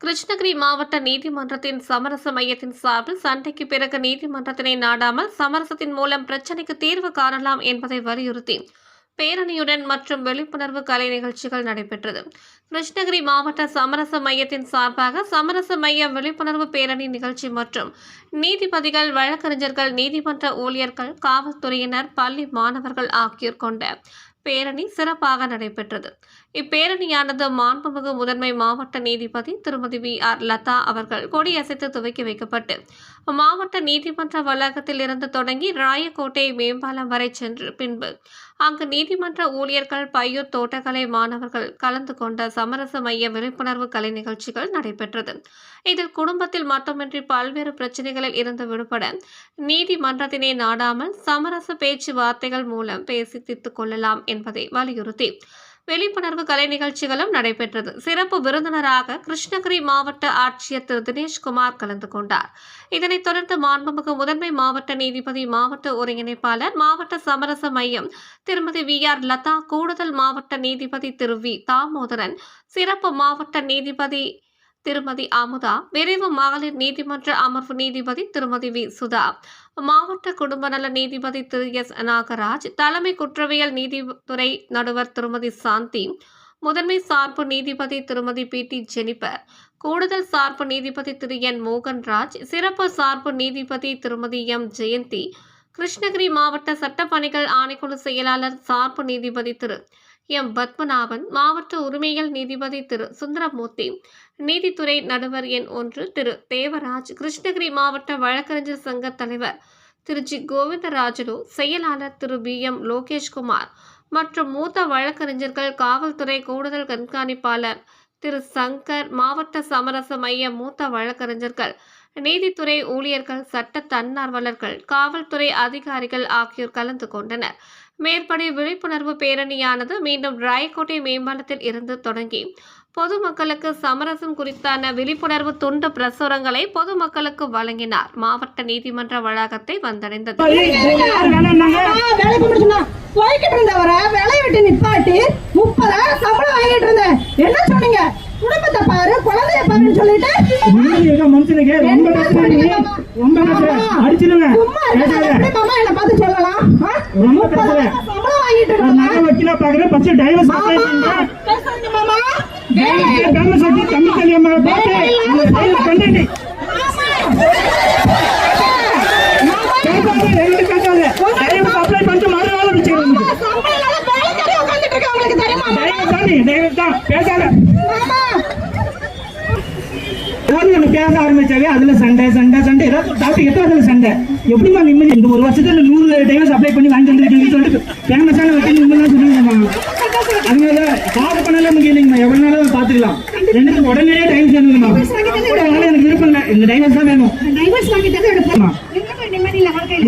கிருஷ்ணகிரி மாவட்ட நீதிமன்றத்தின் சமரச மையத்தின் சார்பில் சண்டைக்கு பிறகு நீதிமன்றத்தினை நாடாமல் சமரசத்தின் மூலம் பிரச்சினைக்கு தீர்வு காணலாம் என்பதை வலியுறுத்தி பேரணியுடன் மற்றும் விழிப்புணர்வு கலை நிகழ்ச்சிகள் நடைபெற்றது. கிருஷ்ணகிரி மாவட்ட சமரச மையத்தின் சார்பாக சமரச மைய விழிப்புணர்வு பேரணி நிகழ்ச்சி மற்றும் நீதிபதிகள் வழக்கறிஞர்கள் நீதிமன்ற ஊழியர்கள் காவல்துறையினர் பள்ளி மாணவர்கள் ஆகியோர் கொண்ட பேரணி சிறப்பாக நடைபெற்றது. இப்பேரணியானது மாண்புமிகு முதன்மை மாவட்ட நீதிபதி திருமதி வி. ஆர். லதா அவர்கள் கொடியசைத்து துவக்கி வைக்கப்பட்டு மாவட்ட நீதிமன்ற வளாகத்தில் இருந்து தொடங்கி ராயக்கோட்டை மேம்பாலம் வரை சென்று பின்பு அங்கு நீதிமன்ற ஊழியர்கள் பையூர் தோட்டக்கலை மாணவர்கள் கலந்து கொண்ட சமரச மைய விழிப்புணர்வு கலை நிகழ்ச்சிகள் நடைபெற்றது. இதில் குடும்பத்தில் மட்டுமின்றி பல்வேறு பிரச்சனைகளில் இருந்து விடுபட நீதிமன்றத்தினை நாடாமல் சமரச பேச்சுவார்த்தைகள் மூலம் பேசி தீர்த்து கொள்ளலாம் என்பதை வலியுறுத்தி விழிப்புணர்வு கலை நிகழ்ச்சிகளும் நடைபெற்றது. சிறப்பு விருந்தினராக கிருஷ்ணகிரி மாவட்ட ஆட்சியர் திரு. தினேஷ்குமார் கலந்து கொண்டார். இதனைத் தொடர்ந்து மாண்புமிகு முதன்மை மாவட்ட நீதிபதி மாவட்ட ஒருங்கிணைப்பாளர் மாவட்ட சமரச மையம் திருமதி வி. ஆர். லதா கூடுதல் மாவட்ட நீதிபதி திரு. வி. தாமோதரன் சிறப்பு மாவட்ட நீதிபதி திருமதி அமுதா விரைவு மகளிர் நீதிமன்ற அமர்வு நீதிபதி திருமதி வி. சுதா மாவட்ட குடும்ப நல நீதிபதி திரு. எஸ். நாகராஜ் தலைமை குற்றவியல் நீதித்துறை நடுவர் திருமதி சாந்தி முதன்மை சார்பு நீதிபதி திருமதி பி. டி. ஜெனிபர் கூடுதல் சார்பு நீதிபதி திரு. என். மோகன்ராஜ் சிறப்பு சார்பு நீதிபதி திருமதி எம். ஜெயந்தி கிருஷ்ணகிரி மாவட்ட சட்டப்பணிகள் ஆணைக்குழு செயலாளர் சார்பு நீதிபதி திரு. எம். பத்மநாபன் மாவட்ட உரிமைகள் நீதிபதி திரு. சுந்தரமூர்த்தி நீதித்துறை நடுவர் எண் ஒன்று திரு. தேவராஜ் கிருஷ்ணகிரி மாவட்ட வழக்கறிஞர் சங்க தலைவர் திரு. ஜி. கோவிந்தராஜலு செயலாளர் திரு. பி. எம். லோகேஷ்குமார் மற்றும் மூத்த வழக்கறிஞர்கள் காவல்துறை கூடுதல் கண்காணிப்பாளர் திரு. சங்கர் மாவட்ட சமரச மைய மூத்த வழக்கறிஞர்கள் நீதித்துறை ஊழியர்கள் சட்ட தன்னார்வலர்கள் காவல்துறை அதிகாரிகள் ஆகியோர் கலந்து கொண்டனர். மேற்படி விழிப்புணர்வு பேரணியானது மீண்டும் ராயக்கோட்டை மேம்பாலத்தில் இருந்து தொடங்கி பொதுமக்களுக்கு சமரசம் குறித்தான விழிப்புணர்வு துண்டு பிரசுரங்களை பொதுமக்களுக்கு வழங்கினார். மாவட்ட நீதிமன்ற வளாகத்தை வந்தடைந்தது. வேலைக்கு முடிச்சுனா போய்கிட்டு இருந்தவரை வேலையை விட்டு நிப்பாட்டி முப்பதாயிரம் சம்பளம் வாங்கிட்டு இருந்தேன். என்ன சொன்னீங்க? குடும்பத்தை பாரு குழந்தைய பாருன்னு சொல்லிட்டு இருக்க மனுஷனுக்கு ரொம்ப. ரொம்ப ஆ? ரொம்ப வக்கீலா பாக்குறேன் ஃபர்ஸ்ட் டைவர்ஸ் அப்ளை பண்றேன் ஃபேமஸ் ஆக்கி கம்மி கல்யாணமா பார்த்து டைவர்ஸ் பண்ணிட்டு. ரெண்டு பேசாத. டைவர்ஸ் அப்ளை பண்ணிட்டு மறுநாள் வச்சுக்கிறேன் டைவர்ஸ் தான் நீ டைவர்ஸ் தான். பேசாத. பேச ஆரம்பிச்சாவே அதுல சண்டை சண்டை சண்டை. ஏதாவது டாபிக் எடுத்து அதுல சண்டை. எப்படிமா நிம்மதி? இந்த ஒரு வருஷத்துல நூறு டைவர்ஸ் அப்ளை பண்ணி வாங்கி வந்துருக்கீங்கன்னு சொல்லிட்டு ஃபேமஸான வக்கீல் நீங்க சொல்லுங்கம்மா. அதனால காசு பண்ணல முக்கியம் இல்லைங்கம்மா எவ்வளவு நாளும் பாத்துக்கலாம். ரெண்டுக்கும் உடனே டைவர்ஸ் வேணுங்கம்மா அதனால எனக்கு விருப்பம் இல்லை. இந்த டைவர்ஸ் தான் வேணும்.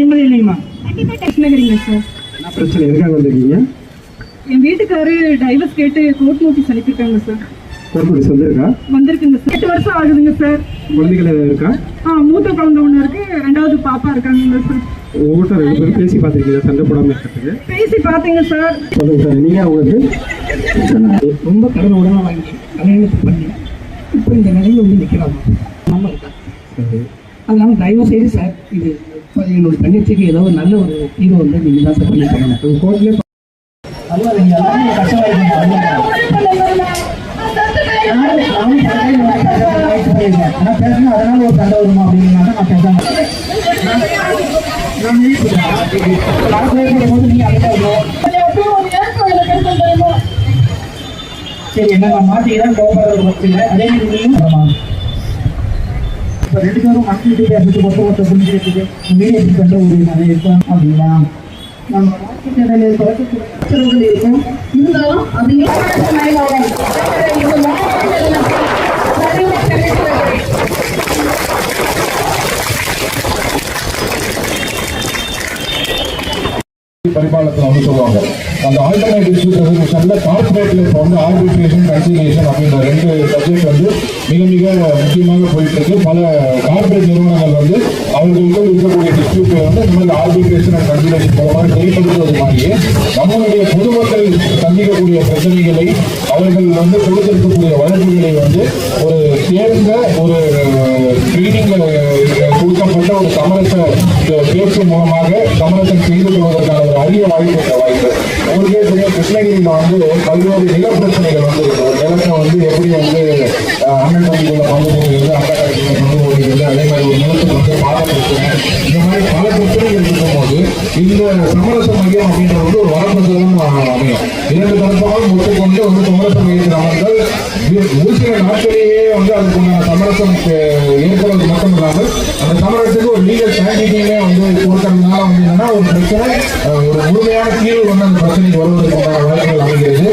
நிம்மதி இல்லைங்கம்மா. கிருஷ்ணகிரிங்க சார் என்ன பிரச்சனை? எதுக்காக வந்திருக்கீங்க? என் வீட்டுக்காரு டைவர்ஸ் கேட்டு கோர்ட் நோட்டீஸ் அனுப்பியிருக்காங்க சார் கோர்ட் வந்திருக்கா வந்திருக்குங்க சார். எட்டு வருஷம் ஆகுதுங்க சார். குழந்தைகள் இருக்கா? ஆ மூத்த குழந்தை ஒன்று இருக்கு. ரெண்டாவது பாப்பா இருக்காங்க சார். உங்கள்கிட்ட ரெண்டு பேரும் பேசி பார்த்துருக்கீங்க சண்டை போடாம இருக்கிறதுக்கு? பேசி பார்த்தீங்க சார். சொல்லுங்க சார் நீங்க உங்களுக்கு? ரொம்ப கடன் உடனே வாங்கி கல்யாணத்தை பண்ணி இப்போ இந்த நிலையில வந்து நிற்கிறாங்க நம்ம இருக்கா? அதனால தயவு செய்து சார் இது என்னோட தங்கச்சிக்கு ஏதோ ஒரு நல்ல ஒரு தீர்வு வந்து நீங்க தான் சார் பண்ணி தரணும் கோர்ட்லேயே நல்லா நீங்க எல்லாரும் கஷ்டமா இருக்கீங்க நானும் பேசணும் அதனால ஒரு சண்டை வருமா அப்படிங்கிறனால நான் பேச சரி என்ன நான் மாத்திக்கிறேன் கோபால அதே மாதிரி நீயும் ரெண்டு பேரும் மக்கள்கிட்ட பேசுறது ஒருத்த புரிஞ்சு புரிஞ்சுக்கிறதுக்கு மீடியா பண்ற ஒரு நிறைய இருக்கும் அப்படின்னா நம்ம வாழ்க்கை இருக்கும். இருந்தாலும் அதையும் வந்து சொல்லுவாங்க. அந்த ஆல்டர்னேட் டிஸ்பியூட் ரெசல்யூஷன்ல இப்போ வந்து ஆர்பிட்ரேஷன் கன்சிலியேஷன் அப்படின்ற ரெண்டு சப்ஜெக்ட் வந்து மிக மிக முக்கியமாக போயிட்டு இருக்கு. பல கார்பரேட் நிறுவனங்கள் வந்து அவர்களுக்கு இருக்கக்கூடிய டிஸ்பியூட்டை வந்து இந்த மாதிரி ஆர்பிட்ரேஷன் அண்ட் கன்சிலேஷன் மூலமாக செயல்படுத்துவது மாதிரியே நம்மளுடைய பொதுமக்கள் சந்திக்கக்கூடிய பிரச்சனைகளை அவர்கள் வந்து கொடுத்திருக்கக்கூடிய வழக்குகளை வந்து ஒரு சேர்ந்த ஒரு ட்ரைனிங் கொடுக்கப்பட்ட ஒரு சமரச பேச்சு மூலமாக சமரசம் செய்து கொள்வதற்கான ஒரு அரிய வாய்ப்பு வாய்ப்பு. உங்களுக்கே தெரியும் கிருஷ்ணகிரியில் வந்து பல்வேறு நில பிரச்சனைகள் வந்து நிலத்தை வந்து எப்படி வந்து அண்ணன் தம்பிக்குள்ள பங்கு போகிறது அக்கா தம்பிக்குள்ள பங்கு போகிறது அதே மாதிரி ஒரு நிலத்துக்கு வந்து பாத பிரச்சனை இந்த மாதிரி பல பிரச்சனை இந்த சமரச மையம் அப்படின்றது வந்து ஒரு வரப்பிரசாதம் அமையும். இரண்டு தரப்பாலும் ஒத்துக்கொண்டு வந்து சமரச மையத்தில் அமர்ந்தால் ஒரு சில நாட்களிலேயே வந்து அதுக்குண்டான சமரசம் அஹ், ஏற்படுவது மட்டும் இல்லாமல் அந்த சமரசத்துக்கு ஒரு லீகல் ஸ்டாண்டிங்கே வந்து கொடுக்கறதுனால வந்து என்னன்னா ஒரு பிரச்சனை ஒரு முழுமையான தீர்வு வந்து அந்த பிரச்சனைக்கு வருவதற்கு உண்டான வாய்ப்புகள் அமைகிறது.